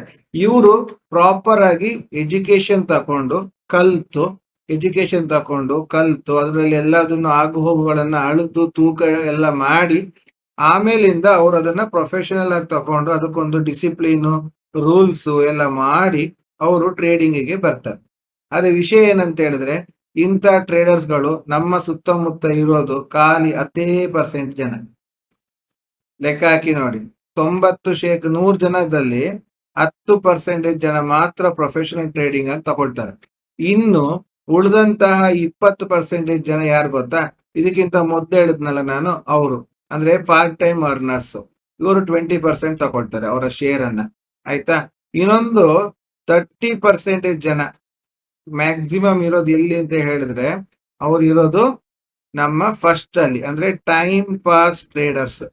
ಇವರು ಪ್ರಾಪರ್ ಆಗಿ ಎಜುಕೇಶನ್ ತಕೊಂಡು, ಕಲ್ತು ಎಜುಕೇಶನ್ ತಕೊಂಡು, ಕಲ್ತು, ಅದರಲ್ಲಿ ಎಲ್ಲದನ್ನು ಆಗು ಹೋಗುಗಳನ್ನ ಅಳೆದು ತೂಕ ಎಲ್ಲ ಮಾಡಿ, ಆಮೇಲಿಂದ ಅವ್ರು ಅದನ್ನ ಪ್ರೊಫೆಷನಲ್ ಆಗಿ ತಕೊಂಡು ಅದಕ್ಕೊಂದು ಡಿಸಿಪ್ಲಿನ್ ರೂಲ್ಸ್ ಎಲ್ಲ ಮಾಡಿ ಅವರು ಟ್ರೇಡಿಂಗಿಗೆ ಬರ್ತಾರೆ. ಆದ್ರೆ ವಿಷಯ ಏನಂತ ಹೇಳಿದ್ರೆ ಇಂಥ ಟ್ರೇಡರ್ಸ್ಗಳು ನಮ್ಮ ಸುತ್ತಮುತ್ತ ಇರೋದು ಖಾಲಿ ಹತ್ತೇ ಪರ್ಸೆಂಟ್ ಜನ. ಲೆಕ್ಕ ಹಾಕಿ ನೋಡಿ. ತೊಂಬತ್ತು ಶೇಕ್ ನೂರು ಜನದಲ್ಲಿ ಹತ್ತು ಪರ್ಸೆಂಟೇಜ್ ಜನ ಮಾತ್ರ ಪ್ರೊಫೆಷನಲ್ ಟ್ರೇಡಿಂಗ್ ಅಂತ ತಗೊಳ್ತಾರೆ. ಇನ್ನು ಉಳಿದಂತಹ ಇಪ್ಪತ್ತು ಪರ್ಸೆಂಟೇಜ್ ಜನ ಯಾರು ಗೊತ್ತಾ? ಇದಕ್ಕಿಂತ ಮೊದಲು ಹೇಳಿದ್ನಲ್ಲ ನಾನು, ಅವರು. ಅಂದ್ರೆ ಪಾರ್ಟ್ ಟೈಮ್ ಅರ್ನರ್ಸ್ ಇವರು ಟ್ವೆಂಟಿ ಪರ್ಸೆಂಟ್ ತಗೊಳ್ತಾರೆ ಅವರ ಶೇರ್ ಅನ್ನ. ಆಯ್ತಾ? ಇನ್ನೊಂದು ತರ್ಟಿ ಪರ್ಸೆಂಟೇಜ್ ಜನ ಮ್ಯಾಕ್ಸಿಮಮ್ ಇರೋದು ಎಲ್ಲಿ ಅಂತ ಹೇಳಿದ್ರೆ, ಅವ್ರು ಇರೋದು ನಮ್ಮ ಫಸ್ಟ್ ಅಲ್ಲಿ, ಅಂದ್ರೆ time pass traders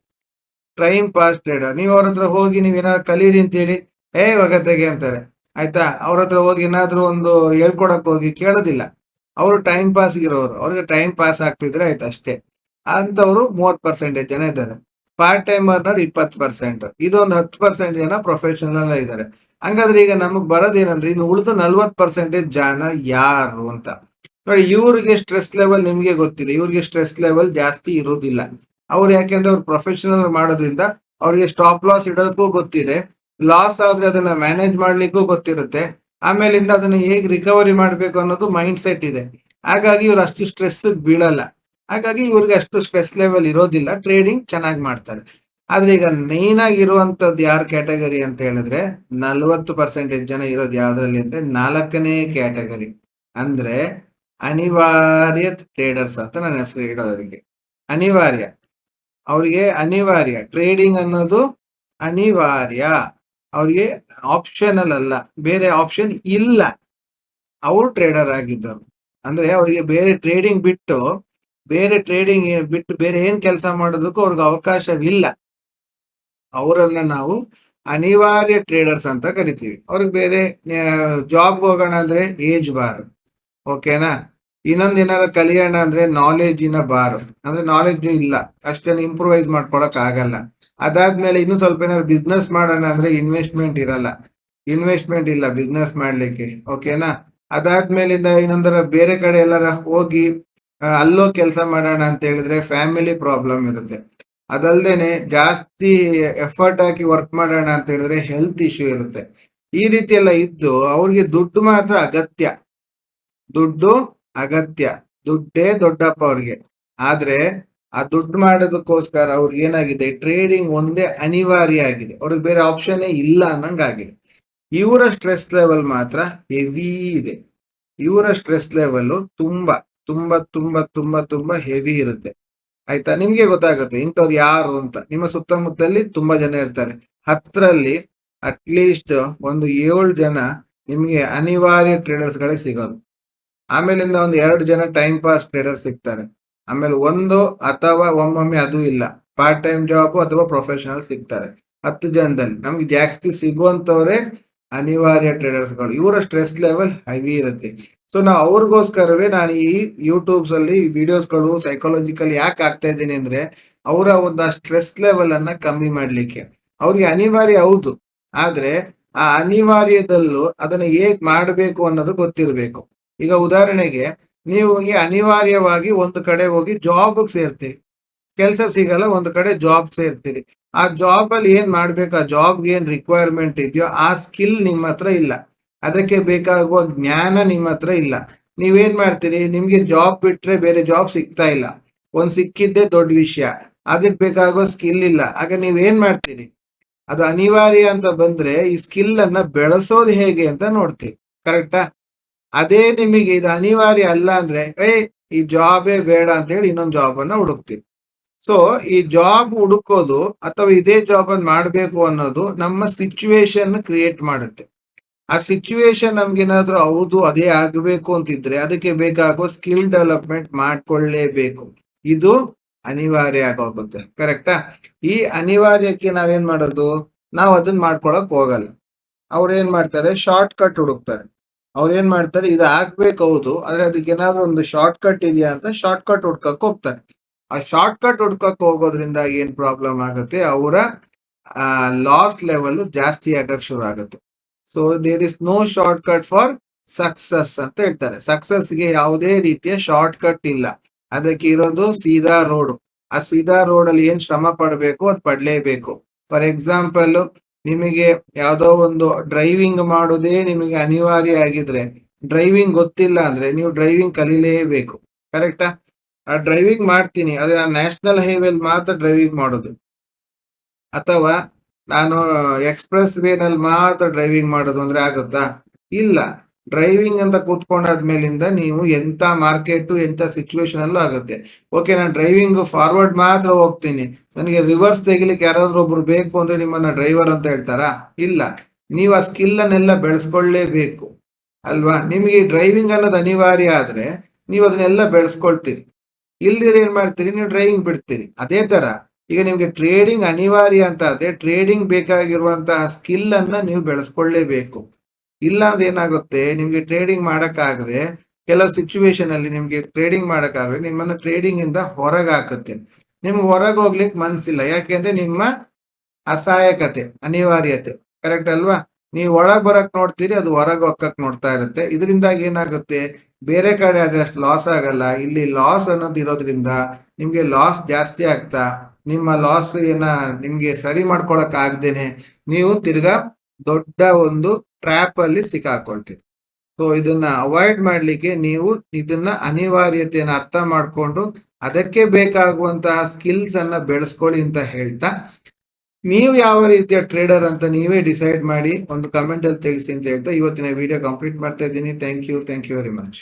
time pass trader ನೀವು ಅವ್ರ ಹತ್ರ ಹೋಗಿ ನೀವ್ ಏನಾದ್ರು ಕಲೀರಿ ಅಂತೇಳಿ, ಏ ಒಗತೆಗೆ ಅಂತಾರೆ. ಆಯ್ತಾ? ಅವ್ರ ಹತ್ರ ಹೋಗಿ ಏನಾದ್ರು ಒಂದು ಹೇಳ್ಕೊಡಕ್ ಹೋಗಿ ಕೇಳೋದಿಲ್ಲ. ಅವರು ಟೈಮ್ ಪಾಸ್ ಇರೋರು. ಅವ್ರಿಗೆ ಟೈಮ್ ಪಾಸ್ ಆಗ್ತಿದ್ರೆ ಆಯ್ತು ಅಷ್ಟೇ. ಅಂತವ್ರು ಮೂವತ್ ಪರ್ಸೆಂಟೇಜ್ ಜನ ಇದ್ದಾರೆ. ಪಾರ್ಟ್ ಟೈಮ್ ಅರ್ನರ್ ಇಪ್ಪತ್ತು ಪರ್ಸೆಂಟ್ ಇದೊಂದು ಹತ್ತು ಪರ್ಸೆಂಟ್ ಜನ ಪ್ರೊಫೆಷನಲ್ ಇದ್ದಾರೆ. ಹಂಗಾದ್ರೆ ಈಗ ನಮಗ್ ಬರೋದೇನಂದ್ರೆ ಇನ್ನು ಉಳಿದ ನಲ್ವತ್ ಪರ್ಸೆಂಟೇಜ್ ಜನ ಯಾರು ಅಂತ. ನೋಡಿ, ಇವ್ರಿಗೆ ಸ್ಟ್ರೆಸ್ ಲೆವೆಲ್ ನಿಮ್ಗೆ ಗೊತ್ತಿಲ್ಲ. ಇವ್ರಿಗೆ ಸ್ಟ್ರೆಸ್ ಲೆವೆಲ್ ಜಾಸ್ತಿ ಇರೋದಿಲ್ಲ. ಅವ್ರು ಯಾಕೆಂದ್ರೆ ಅವ್ರು ಪ್ರೊಫೆಷನಲ್ ಮಾಡೋದ್ರಿಂದ ಅವ್ರಿಗೆ ಸ್ಟಾಪ್ ಲಾಸ್ ಇಡೋದಕ್ಕೂ ಗೊತ್ತಿದೆ. ಲಾಸ್ ಆದ್ರೆ ಅದನ್ನ ಮ್ಯಾನೇಜ್ ಮಾಡ್ಲಿಕ್ಕೂ ಗೊತ್ತಿರುತ್ತೆ. ಆಮೇಲಿಂದ ಅದನ್ನ ಹೇಗ್ ರಿಕವರಿ ಮಾಡ್ಬೇಕು ಅನ್ನೋದು ಮೈಂಡ್ ಸೆಟ್ ಇದೆ. ಹಾಗಾಗಿ ಇವ್ರು ಅಷ್ಟು ಸ್ಟ್ರೆಸ್ ಬೀಳಲ್ಲ. ಹಾಗಾಗಿ ಇವ್ರಿಗೆ ಅಷ್ಟು ಸ್ಟ್ರೆಸ್ ಲೆವೆಲ್ ಇರೋದಿಲ್ಲ. ಟ್ರೇಡಿಂಗ್ ಚೆನ್ನಾಗಿ ಮಾಡ್ತಾರೆ. ಆದ್ರೆ ಈಗ ಮೇನ್ ಆಗಿ ಇರುವಂತದ್ದು ಯಾರ ಕ್ಯಾಟಗರಿ ಅಂತ ಹೇಳಿದ್ರೆ ನಲ್ವತ್ತು ಪರ್ಸೆಂಟೇಜ್ ಜನ ಇರೋದು ಯಾವ್ದ್ರಲ್ಲಿ ಅಂದ್ರೆ ನಾಲ್ಕನೇ ಕ್ಯಾಟಗರಿ ಅಂದ್ರೆ ಅನಿವಾರ್ಯ ಟ್ರೇಡರ್ಸ್ ಅಂತ ನನ್ನ ಹೆಸರು ಇಡೋದು ಅದಕ್ಕೆ. ಅನಿವಾರ್ಯ. ಅವ್ರಿಗೆ ಅನಿವಾರ್ಯ. ಟ್ರೇಡಿಂಗ್ ಅನ್ನೋದು ಅನಿವಾರ್ಯ. ಅವ್ರಿಗೆ ಆಪ್ಷನಲ್ ಅಲ್ಲ. ಬೇರೆ ಆಪ್ಷನ್ ಇಲ್ಲ. ಅವರು ಟ್ರೇಡರ್ ಆಗಿದ್ದವರು. ಅಂದ್ರೆ ಅವರಿಗೆ ಬೇರೆ ಟ್ರೇಡಿಂಗ್ ಬಿಟ್ಟು, ಬೇರೆ ಟ್ರೇಡಿಂಗ್ ಬಿಟ್ಟು ಬೇರೆ ಏನ್ ಕೆಲಸ ಮಾಡೋದಕ್ಕೂ ಅವ್ರಿಗೆ ಅವಕಾಶವಿಲ್ಲ. ಅವರನ್ನ ನಾವು ಅನಿವಾರ್ಯ ಟ್ರೇಡರ್ಸ್ ಅಂತ ಕರಿತೀವಿ. ಅವ್ರಿಗೆ ಬೇರೆ ಜಾಬ್ ಹೋಗೋಣ ಅಂದ್ರೆ ಏಜ್ ಬಾರ್ ಓಕೆನಾ ಇನ್ನೊಂದ್ ಏನಾರ ಕಲಿಯೋಣ ಅಂದ್ರೆ ನಾಲೆಜಿನ ಬಾರ್ ಅಂದ್ರೆ ನಾಲೆಜ್ ಇಲ್ಲ. ಅಷ್ಟೇನು ಇಂಪ್ರೂವೈಸ್ ಮಾಡ್ಕೊಳಕ್ ಆಗಲ್ಲ. ಅದಾದ್ಮೇಲೆ ಇನ್ನು ಸ್ವಲ್ಪ ಏನಾದ್ರು ಬಿಸ್ನೆಸ್ ಮಾಡೋಣ ಅಂದ್ರೆ ಇನ್ವೆಸ್ಟ್ಮೆಂಟ್ ಇರಲ್ಲ. ಇನ್ವೆಸ್ಟ್ಮೆಂಟ್ ಇಲ್ಲ ಬಿಸ್ನೆಸ್ ಮಾಡ್ಲಿಕ್ಕೆ. ಓಕೆನಾ ಅದಾದ್ಮೇಲಿಂದ ಇನ್ನೊಂದರ ಬೇರೆ ಕಡೆ ಎಲ್ಲಾರ ಹೋಗಿ ಅಲ್ಲೋ ಕೆಲಸ ಮಾಡೋಣ ಅಂತ ಹೇಳಿದ್ರೆ ಫ್ಯಾಮಿಲಿ ಪ್ರಾಬ್ಲಮ್ ಇರುತ್ತೆ. ಅದಲ್ದೇನೆ ಜಾಸ್ತಿ ಎಫರ್ಟ್ ಹಾಕಿ ವರ್ಕ್ ಮಾಡೋಣ ಅಂತ ಹೇಳಿದ್ರೆ ಹೆಲ್ತ್ ಇಶ್ಯೂ ಇರುತ್ತೆ. ಈ ರೀತಿ ಎಲ್ಲ ಇದ್ದು ಅವ್ರಿಗೆ ದುಡ್ಡು ಮಾತ್ರ ಅಗತ್ಯ. ದುಡ್ಡು ಅಗತ್ಯ. ದುಡ್ಡೇ ದೊಡ್ಡಪ್ಪ ಅವ್ರಿಗೆ. ಆದ್ರೆ ಆ ದುಡ್ಡು ಮಾಡೋದಕ್ಕೋಸ್ಕರ ಅವ್ರಿಗೆ ಏನಾಗಿದೆ? ಟ್ರೇಡಿಂಗ್ ಒಂದೇ ಅನಿವಾರ್ಯ ಆಗಿದೆ. ಅವ್ರಿಗೆ ಬೇರೆ ಆಪ್ಷನ್ ಇಲ್ಲ ಅನ್ನಂಗ್ ಆಗಿದೆ ಇವರ ಸ್ಟ್ರೆಸ್ ಲೆವೆಲ್ ಮಾತ್ರ ಹೆವಿ ಇದೆ. ಇವರ ಸ್ಟ್ರೆಸ್ ಲೆವೆಲ್ ತುಂಬಾ ತುಂಬಾ ತುಂಬಾ ತುಂಬಾ ತುಂಬಾ ಹೆವಿ ಇರುತ್ತೆ. ಆಯ್ತಾ? ನಿಮ್ಗೆ ಗೊತ್ತಾಗುತ್ತೆ, ಇಂಥವ್ರು ಯಾರು ಅಂತ. ನಿಮ್ಮ ಸುತ್ತಮುತ್ತಲಿ ತುಂಬಾ ಜನ ಇರ್ತಾರೆ. ಹತ್ತರಲ್ಲಿ ಅಟ್ಲೀಸ್ಟ್ ಒಂದು ಏಳು ಜನ ನಿಮ್ಗೆ ಅನಿವಾರ್ಯ ಟ್ರೇಡರ್ಸ್ ಗಳೇ ಸಿಗೋದು. ಆಮೇಲಿಂದ ಒಂದು ಎರಡು ಜನ ಟೈಮ್ ಪಾಸ್ ಟ್ರೇಡರ್ ಸಿಗ್ತಾರೆ. ಆಮೇಲೆ ಒಂದು ಅಥವಾ ಒಮ್ಮೊಮ್ಮೆ ಅದು ಇಲ್ಲ. ಪಾರ್ಟ್ ಟೈಮ್ ಜಾಬ್ ಅಥವಾ ಪ್ರೊಫೆಷನಲ್ ಸಿಗ್ತಾರೆ. ಹತ್ತು ಜನದಲ್ಲಿ. ನಮ್ಗೆ ಜಾಸ್ತಿ ಸಿಗುವಂತವ್ರೆ ಅನಿವಾರ್ಯ ಟ್ರೇಡರ್ಸ್ಗಳು. ಇವರ ಸ್ಟ್ರೆಸ್ ಲೆವೆಲ್ ಹೈವಿ ಇರುತ್ತೆ. ಸೊ ನಾವು ಅವ್ರಿಗೋಸ್ಕರವೇ ನಾನು ಈ ಯೂಟ್ಯೂಬ್ಸ್ ಅಲ್ಲಿ ವಿಡಿಯೋಸ್ಗಳು ಸೈಕಾಲಜಿಕಲ್ ಯಾಕೆ ಆಗ್ತಾ ಇದ್ದೀನಿ ಅಂದ್ರೆ, ಅವರ ಒಂದು ಸ್ಟ್ರೆಸ್ ಲೆವೆಲ್ ಅನ್ನ ಕಮ್ಮಿ ಮಾಡ್ಲಿಕ್ಕೆ. ಅವ್ರಿಗೆ ಅನಿವಾರ್ಯ ಹೌದು. ಆದ್ರೆ, ಆ ಅನಿವಾರ್ಯದಲ್ಲೂ ಅದನ್ನ ಹೇಗ್ ಮಾಡಬೇಕು ಅನ್ನೋದು ಗೊತ್ತಿರಬೇಕು. ಈಗ ಉದಾಹರಣೆಗೆ, ನೀವು ಈ ಅನಿವಾರ್ಯವಾಗಿ ಒಂದು ಕಡೆ ಹೋಗಿ ಜಾಬ್ ಸೇರ್ತೀರಿ. ಕೆಲಸ ಸಿಗಲ್ಲ, ಒಂದು ಕಡೆ ಜಾಬ್ ಸೇರ್ತೀರಿ. ಆ ಜಾಬ್ ಅಲ್ಲಿ ಏನ್ ಮಾಡ್ಬೇಕು, ಆ ಜಾಬ್ ಏನ್ ರಿಕ್ವೈರ್ಮೆಂಟ್ ಇದೆಯೋ ಆ ಸ್ಕಿಲ್ ನಿಮ್ಮ ಹತ್ರ ಇಲ್ಲ. ಅದಕ್ಕೆ ಬೇಕಾಗುವ ಜ್ಞಾನ ನಿಮ್ಮ ಹತ್ರ ಇಲ್ಲ. ನೀವೇನ್ ಮಾಡ್ತೀರಿ? ನಿಮ್ಗೆ ಜಾಬ್ ಬಿಟ್ರೆ ಬೇರೆ ಜಾಬ್ ಸಿಗ್ತಾ ಇಲ್ಲ. ಒಂದ್ ಸಿಕ್ಕಿದ್ದೇ ದೊಡ್ಡ ವಿಷಯ. ಅದಕ್ಕೆ ಬೇಕಾಗುವ ಸ್ಕಿಲ್ ಇಲ್ಲ. ಆಗ ನೀವೇನ್ ಮಾಡ್ತೀರಿ? ಅದು ಅನಿವಾರ್ಯ ಅಂತ ಬಂದ್ರೆ ಈ ಸ್ಕಿಲ್ ಅನ್ನ ಬೆಳೆಸೋದು ಹೇಗೆ ಅಂತ ನೋಡ್ತೀವಿ ಕರೆಕ್ಟಾ ಅದೇ ನಿಮಗೆ ಇದು ಅನಿವಾರ್ಯ ಅಲ್ಲ ಅಂದ್ರೆ ಏ ಈ ಜಾಬೇ ಬೇಡ ಅಂತ ಹೇಳಿ ಇನ್ನೊಂದು ಜಾಬ್ ಅನ್ನ ಹುಡುಕ್ತೀವಿ ಸೊ ಈ ಜಾಬ್ ಹುಡುಕೋದು ಅಥವಾ ಇದೇ ಜಾಬ್ ಅನ್ನು ಮಾಡಬೇಕು ಅನ್ನೋದು ನಮ್ಮ ಸಿಚುವೇಶನ್ ಕ್ರಿಯೇಟ್ ಮಾಡುತ್ತೆ. ಆ ಸಿಚುವೇಶನ್ ನಮ್ಗೇನಾದ್ರೂ ಹೌದು, ಅದೇ ಆಗಬೇಕು ಅಂತಿದ್ರೆ ಅದಕ್ಕೆ ಬೇಕಾಗುವ ಸ್ಕಿಲ್ ಡೆವಲಪ್ಮೆಂಟ್ ಮಾಡ್ಕೊಳ್ಳೇಬೇಕು. ಇದು ಅನಿವಾರ್ಯ ಆಗೋಗುತ್ತೆ. ಕರೆಕ್ಟಾ ಈ ಅನಿವಾರ್ಯಕ್ಕೆ ನಾವೇನ್ ಮಾಡೋದು? ನಾವು ಅದನ್ನ ಮಾಡ್ಕೊಳಕ್ ಹೋಗಲ್ಲ. ಅವ್ರು ಏನ್ ಮಾಡ್ತಾರೆ? ಶಾರ್ಟ್ ಕಟ್ ಹುಡುಕ್ತಾರೆ. ಅವ್ರು ಏನ್ ಮಾಡ್ತಾರೆ? ಇದು ಆಗ್ಬೇಕು ಹೌದು, ಆದ್ರೆ ಅದಕ್ಕೆ ಏನಾದ್ರು ಒಂದು ಶಾರ್ಟ್ ಕಟ್ ಇದೆಯಾ ಅಂತ ಶಾರ್ಟ್ ಕಟ್ ಹುಡ್ಕಕ್ ಹೋಗ್ತಾರೆ. ಆ ಶಾರ್ಟ್ ಕಟ್ ಹುಡ್ಕಕ್ ಹೋಗೋದ್ರಿಂದ ಏನ್ ಪ್ರಾಬ್ಲಮ್ ಆಗುತ್ತೆ? ಅವರ ಲಾಸ್ ಲೆವೆಲ್ ಜಾಸ್ತಿ ಆಗಕ್ ಶುರು ಆಗುತ್ತೆ. So there is no shortcut for success ಅಂತ ಹೇಳ್ತಾರೆ. ಸಕ್ಸಸ್ಗೆ ಯಾವುದೇ ರೀತಿಯ ಶಾರ್ಟ್ ಕಟ್ ಇಲ್ಲ. ಅದಕ್ಕೆ ಇರೋದು ಸೀದಾ ರೋಡ್ ಆ ಸೀದಾ ರೋಡ್ ಅಲ್ಲಿ ಏನ್ ಶ್ರಮ ಪಡಬೇಕು? ಅದ್ ಪಡ್ಲೇಬೇಕು. ಫಾರ್ ಎಕ್ಸಾಂಪಲ್ ನಿಮಗೆ ಯಾವುದೋ ಒಂದು ಡ್ರೈವಿಂಗ್ ಮಾಡೋದೇ ನಿಮಗೆ ಅನಿವಾರ್ಯ ಆಗಿದ್ರೆ ಡ್ರೈವಿಂಗ್ ಗೊತ್ತಿಲ್ಲ ಅಂದ್ರೆ ನೀವು ಡ್ರೈವಿಂಗ್ ಕಲೀಲೇಬೇಕು. ಕರೆಕ್ಟಾ ಆ ಡ್ರೈವಿಂಗ್ ಮಾಡ್ತೀನಿ. ಅದೇ ನಾನು ನ್ಯಾಷನಲ್ ಹೈವೇಲಿ ಮಾತ್ರ ಡ್ರೈವಿಂಗ್ ಮಾಡೋದು. ಅಥವಾ ನಾನು ಎಕ್ಸ್ಪ್ರೆಸ್ ವೇನಲ್ಲಿ ಮಾತ್ರ ಡ್ರೈವಿಂಗ್ ಮಾಡೋದು ಅಂದರೆ ಆಗುತ್ತಾ? ಇಲ್ಲ. ಡ್ರೈವಿಂಗ್ ಅಂತ ಕೂತ್ಕೊಂಡಾದ್ಮೇಲಿಂದ ನೀವು ಎಂಥ ಮಾರ್ಕೆಟು ಎಂಥ ಸಿಚುವೇಶನ್ ಅಲ್ಲೂ ಆಗುತ್ತೆ. ಓಕೆ ನಾನು ಡ್ರೈವಿಂಗ್ ಫಾರ್ವರ್ಡ್ ಮಾತ್ರ ಹೋಗ್ತೀನಿ. ನನಗೆ ರಿವರ್ಸ್ ತೆಗಿಲಿಕ್ಕೆ ಯಾರಾದರೂ ಒಬ್ರು ಬೇಕು ಅಂದರೆ ನಿಮ್ಮನ್ನು ಡ್ರೈವರ್ ಅಂತ ಹೇಳ್ತಾರಾ? ಇಲ್ಲ. ನೀವು ಆ ಸ್ಕಿಲ್ಲನ್ನೆಲ್ಲ ಬೆಳೆಸ್ಕೊಳ್ಳೇಬೇಕು. ಅಲ್ವಾ? ನಿಮಗೆ ಡ್ರೈವಿಂಗ್ ಅನ್ನೋದು ಅನಿವಾರ್ಯ ಆದರೆ ನೀವು ಅದನ್ನೆಲ್ಲ ಬೆಳೆಸ್ಕೊಳ್ತೀರಿ. ಇಲ್ದಿರ ಏನ್ ಮಾಡ್ತೀರಿ? ನೀವು ಡ್ರೈವಿಂಗ್ ಬಿಡ್ತೀರಿ. ಅದೇ ತರ, ಈಗ ನಿಮ್ಗೆ ಟ್ರೇಡಿಂಗ್ ಅನಿವಾರ್ಯ ಅಂತ ಆದ್ರೆ ಟ್ರೇಡಿಂಗ್ ಬೇಕಾಗಿರುವಂತಹ ಸ್ಕಿಲ್ ಅನ್ನ ನೀವು ಬೆಳೆಸ್ಕೊಳ್ಳೇಬೇಕು. ಇಲ್ಲ ಅಂದ್ರೆ ಏನಾಗುತ್ತೆ? ನಿಮ್ಗೆ ಟ್ರೇಡಿಂಗ್ ಮಾಡಕ್ಕಾಗದೆ, ಕೆಲವು ಸಿಚುವೇಶನ್ ಅಲ್ಲಿ ನಿಮ್ಗೆ ಟ್ರೇಡಿಂಗ್ ಮಾಡಕ್ಕಾಗದೆ ನಿಮ್ಮನ್ನ ಟ್ರೇಡಿಂಗ್ ಇಂದ ಹೊರಗೆ ಹಾಕುತ್ತೆ ನಿಮ್ಗೆ ಹೊರಗೆ ಹೋಗ್ಲಿಕ್ಕೆ ಮನ್ಸಿಲ್ಲ. ಯಾಕೆಂದ್ರೆ ನಿಮ್ಮ ಅಸಹಾಯಕತೆ, ಅನಿವಾರ್ಯತೆ. ಕರೆಕ್ಟ್ ಅಲ್ವಾ? ನೀವು ಒಳಗ್ ಬರಕ್ ನೋಡ್ತೀರಿ, ಅದು ಹೊರಗೆ ಹೋಗಕ್ ನೋಡ್ತಾ ಇರುತ್ತೆ. ಇದರಿಂದಾಗಿ ಏನಾಗುತ್ತೆ? ಬೇರೆ ಕಡೆ ಅದಷ್ಟು ಲಾಸ್ ಆಗಲ್ಲ. ಇಲ್ಲಿ ಲಾಸ್ ಅನ್ನೋದು ಇರೋದ್ರಿಂದ ನಿಮಗೆ ಲಾಸ್ ಜಾಸ್ತಿ ಆಗ್ತಾ, ನಿಮ್ಮ ಲಾಸ್ ಏನ ನಿಮಗೆ ಸರಿ ಮಾಡ್ಕೊಳಕ್ ಆಗ್ದೇನೆ ನೀವು ತಿರ್ಗಾ ದೊಡ್ಡ ಒಂದು ಟ್ರ್ಯಾಪ್ ಅಲ್ಲಿ ಸಿಕ್ಕಾಕೊಳ್ತೀರಿ. ಸೊ ಇದನ್ನ ಅವಾಯ್ಡ್ ಮಾಡ್ಲಿಕ್ಕೆ ನೀವು ಇದನ್ನ ಅನಿವಾರ್ಯತೆಯನ್ನ ಅರ್ಥ ಮಾಡ್ಕೊಂಡು ಅದಕ್ಕೆ ಬೇಕಾಗುವಂತಹ ಸ್ಕಿಲ್ಸ್ ಅನ್ನ ಬೆಳೆಸ್ಕೊಳ್ಳಿ ಅಂತ ಹೇಳ್ತಾ ನೀವು ಯಾವ ರೀತಿಯ ಟ್ರೇಡರ್ ಅಂತ ನೀವೇ ಡಿಸೈಡ್ ಮಾಡಿ ಒಂದು ಕಮೆಂಟ್ ಅಲ್ಲಿ ತಿಳಿಸಿ ಅಂತ ಹೇಳ್ತಾ ಇವತ್ತಿನ ವಿಡಿಯೋ ಕಂಪ್ಲೀಟ್ ಮಾಡ್ತಾ ಇದ್ದೀನಿ. Thank you thank you very much